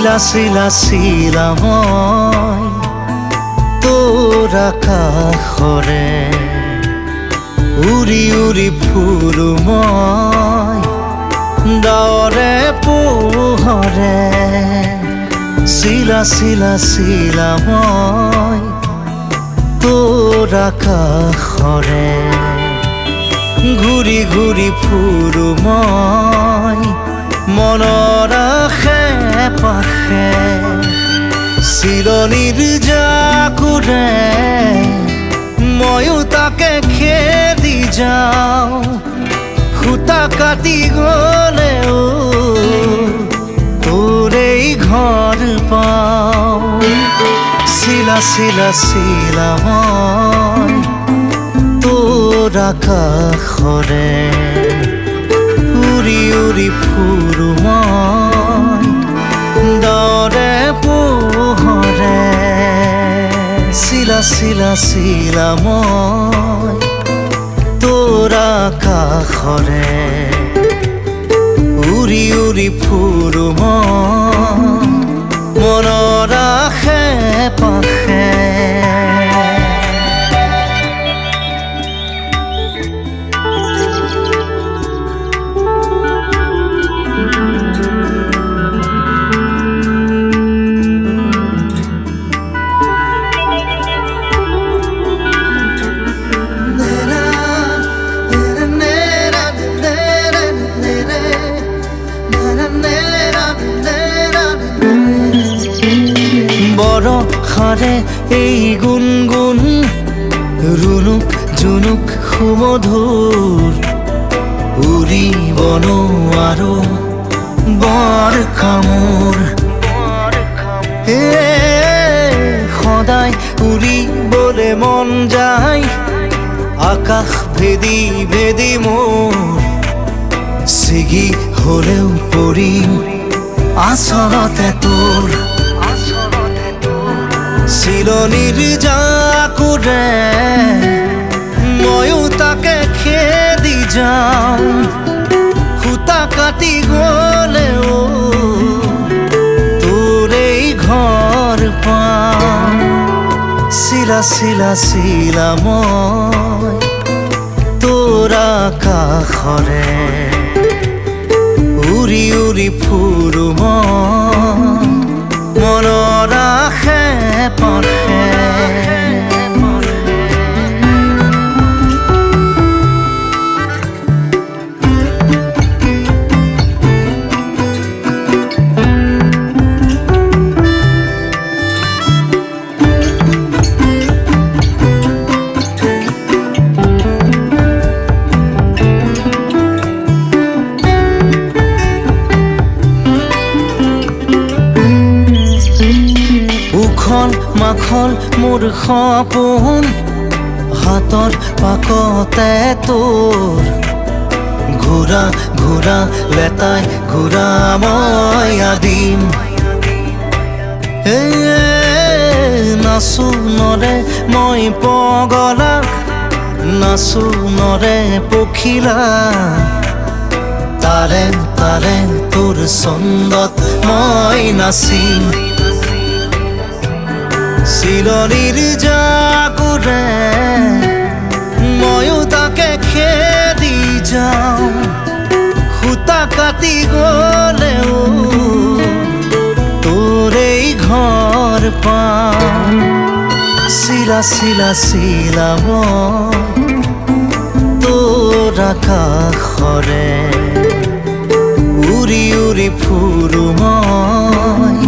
শিলা শিলা শিলা মই তোৰ আকাশৰে উৰি উৰি ফুৰো মই ডাৱৰে পোহৰে শিলা শিলা শিলা মই তোৰ আকাশৰে ঘূৰি ঘূৰি ফুৰো মই মনৰ আশে চিৰণিৰ জাকুৰে ময়ো তাকে খেদি যাওঁ সূতা কাটি গলেও তোৰেই ঘৰ পাওঁ। চিলা চিলা চিলা মই তোৰ আছিল চিলা মই তোৰ আকাশৰে উৰি উৰি ফুৰো মই। মনৰ আশে পাশে বৰষাৰে এই গুণগুণ ৰুণুক জুনুক সুমধুৰ উৰিব নোৱাৰো বৰ কামোৰ এ সদায় উৰিবলে মন যায়, আকাশ ভেদি ভেদি মোৰ ছিগি হলেও পৰিম আচলতে তোৰ চিলনিৰ জাকুৰে ময়ো তাকে খেদি যাওঁ সূতা কাটি গলেও তোৰেই ঘৰ পাওঁ। চিলা চিলা চিলা মই তোৰ আকাশৰে উৰি উৰি ফুৰো উখল মাখল মোৰ সপোন। হাতৰ পাকতে তোৰ। ঘূৰা ঘূৰা লেতাই ঘূৰা মই আদিম। নাচো নৰে মই পগলা। নাচো নৰে পখিলা। তাৰে তাৰে তোৰ চন্দত মই নাচিম। চিলনিৰ জাকুৰে ময়ো তাকে খেদি যাওঁ। সূতা কাটি গলেও তোৰেই ঘৰ পাওঁ। চিলা চিলা মই তোৰ আকাশৰে উৰি উৰি ফুৰো মই